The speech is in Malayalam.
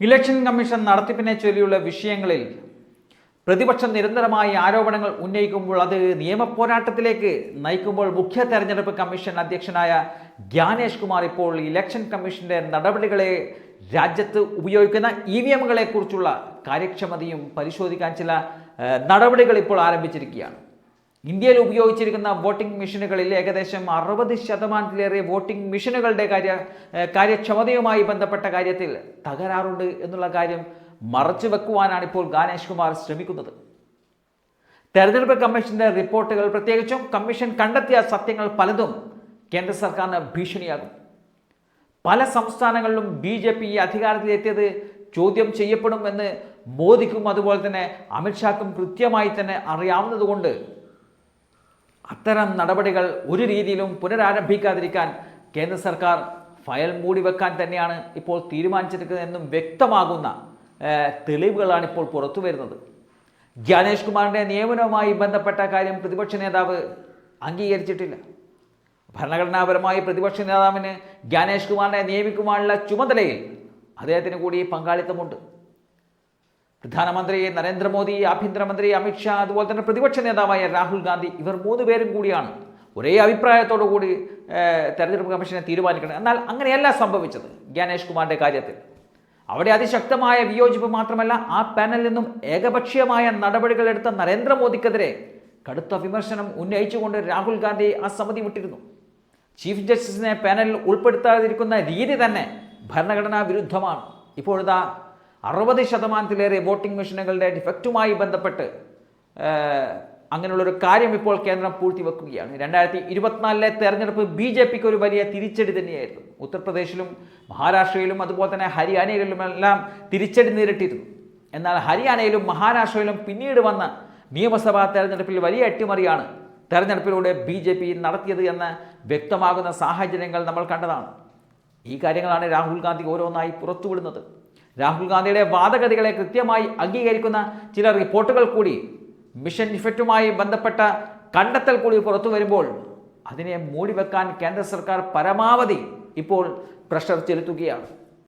ഇലക്ഷൻ കമ്മീഷൻ നടത്തിപ്പിനെ ചൊല്ലിയുള്ള വിഷയങ്ങളിൽ പ്രതിപക്ഷം നിരന്തരമായി ആരോപണങ്ങൾ ഉന്നയിക്കുമ്പോൾ അത് നിയമപോരാട്ടത്തിലേക്ക് നയിക്കുമ്പോൾ മുഖ്യ തെരഞ്ഞെടുപ്പ് കമ്മീഷൻ അധ്യക്ഷനായ ജ്ഞാനേഷ് കുമാർ ഇപ്പോൾ ഇലക്ഷൻ കമ്മീഷന്റെ നടപടികളെ രാജ്യത്ത് ഉപയോഗിക്കുന്ന ഇ വി എമ്മുകളെ കുറിച്ചുള്ള കാര്യക്ഷമതയും പരിശോധിക്കാൻ ചില നടപടികൾ ഇപ്പോൾ ആരംഭിച്ചിരിക്കുകയാണ്. ഇന്ത്യയിൽ ഉപയോഗിച്ചിരിക്കുന്ന വോട്ടിംഗ് മെഷീനുകളിൽ ഏകദേശം അറുപത് ശതമാനത്തിലേറെ വോട്ടിംഗ് മെഷീനുകളുടെ കാര്യ കാര്യക്ഷമതയുമായി ബന്ധപ്പെട്ട കാര്യത്തിൽ തകരാറുണ്ട് എന്നുള്ള കാര്യം മറച്ചു വെക്കുവാനാണ് ഇപ്പോൾ ഗാനേഷ് കുമാർ ശ്രമിക്കുന്നത്. തെരഞ്ഞെടുപ്പ് കമ്മീഷന്റെ റിപ്പോർട്ടുകൾ പ്രത്യേകിച്ചും കമ്മീഷൻ കണ്ടെത്തിയ സത്യങ്ങൾ പലതും കേന്ദ്ര സർക്കാരിന് ഭീഷണിയാകും. പല സംസ്ഥാനങ്ങളിലും ബി ജെ പി അധികാരത്തിലെത്തിയത് ചോദ്യം ചെയ്യപ്പെടുമെന്ന് മോദിക്കും അതുപോലെ തന്നെ അമിത്ഷാക്കും കൃത്യമായി തന്നെ അറിയാവുന്നതുകൊണ്ട് അത്തരം നടപടികൾ ഒരു രീതിയിലും പുനരാരംഭിക്കാതിരിക്കാൻ കേന്ദ്ര സർക്കാർ ഫയൽ മൂടി വെക്കാൻ തന്നെയാണ് ഇപ്പോൾ തീരുമാനിച്ചിരിക്കുന്നതെന്നും വ്യക്തമാകുന്ന തെളിവുകളാണ് ഇപ്പോൾ പുറത്തു വരുന്നത്. ജ്ഞാനേഷ് കുമാറിന്റെ നിയമനവുമായി ബന്ധപ്പെട്ട കാര്യം പ്രതിപക്ഷ നേതാവ് അംഗീകരിച്ചിട്ടില്ല. ഭരണഘടനാപരമായി പ്രതിപക്ഷ നേതാവിന് ജ്ഞാനേഷ് കുമാറിനെ നിയമിക്കുവാനുള്ള ചുമതലയിൽ അദ്ദേഹത്തിന് കൂടി പങ്കാളിത്തമുണ്ട്. പ്രധാനമന്ത്രി നരേന്ദ്രമോദി ആഭ്യന്തരമന്ത്രി അമിത്ഷാ അതുപോലെ തന്നെ പ്രതിപക്ഷ നേതാവായ രാഹുൽ ഗാന്ധി ഇവർ മൂന്ന് പേരും കൂടിയാണ് ഒരേ അഭിപ്രായത്തോടു കൂടി തെരഞ്ഞെടുപ്പ് കമ്മീഷനെ തീരുമാനിക്കണം. എന്നാൽ അങ്ങനെയല്ല സംഭവിച്ചത് ജ്ഞാനേഷ് കുമാറിന്റെ കാര്യത്തിൽ. അവിടെ അതിശക്തമായ വിയോജിപ്പ് മാത്രമല്ല ആ പാനലിൽ നിന്നും ഏകപക്ഷീയമായ നടപടികൾ എടുത്ത നരേന്ദ്രമോദിക്കെതിരെ കടുത്ത വിമർശനം ഉന്നയിച്ചുകൊണ്ട് രാഹുൽ ഗാന്ധി ആ സമിതി വിട്ടിരുന്നു. ചീഫ് ജസ്റ്റിസിനെ പാനലിൽ ഉൾപ്പെടുത്താതിരിക്കുന്ന രീതി തന്നെ ഭരണഘടനാ വിരുദ്ധമാണ്. ഇപ്പോഴിതാ അറുപത് ശതമാനത്തിലേറെ വോട്ടിംഗ് മെഷീനുകളുടെ ഡിഫക്റ്റുമായി ബന്ധപ്പെട്ട് അങ്ങനെയുള്ളൊരു കാര്യം ഇപ്പോൾ കേന്ദ്രം പൂഴ്ത്തിവെക്കുകയാണ്. രണ്ടായിരത്തി ഇരുപത്തിനാലിലെ തെരഞ്ഞെടുപ്പ് ബി ജെ പിക്ക് ഒരു വലിയ തിരിച്ചടി തന്നെയായിരുന്നു. ഉത്തർപ്രദേശിലും മഹാരാഷ്ട്രയിലും അതുപോലെ തന്നെ ഹരിയാനയിലുമെല്ലാം തിരിച്ചടി നേരിട്ടിരുന്നു. എന്നാൽ ഹരിയാനയിലും മഹാരാഷ്ട്രയിലും പിന്നീട് വന്ന നിയമസഭാ തെരഞ്ഞെടുപ്പിൽ വലിയ അട്ടിമറിയാണ് തെരഞ്ഞെടുപ്പിലൂടെ ബി ജെ പി നടത്തിയത് എന്ന് വ്യക്തമാകുന്ന സാഹചര്യങ്ങൾ നമ്മൾ കണ്ടതാണ്. ഈ കാര്യങ്ങളാണ് രാഹുൽ ഗാന്ധി ഓരോന്നായി പുറത്തുവിടുന്നത്. രാഹുൽ ഗാന്ധിയുടെ വാദഗതികളെ കൃത്യമായി അംഗീകരിക്കുന്ന ചില റിപ്പോർട്ടുകൾ കൂടി. മിഷൻ ഇഫക്റ്റുമായി ബന്ധപ്പെട്ട കണ്ടെത്തൽ കൂടി പുറത്തു വരുമ്പോൾ അതിനെ മൂടിവെക്കാൻ കേന്ദ്ര സർക്കാർ പരമാവധി ഇപ്പോൾ പ്രഷർ ചെലുത്തുകയാണ്.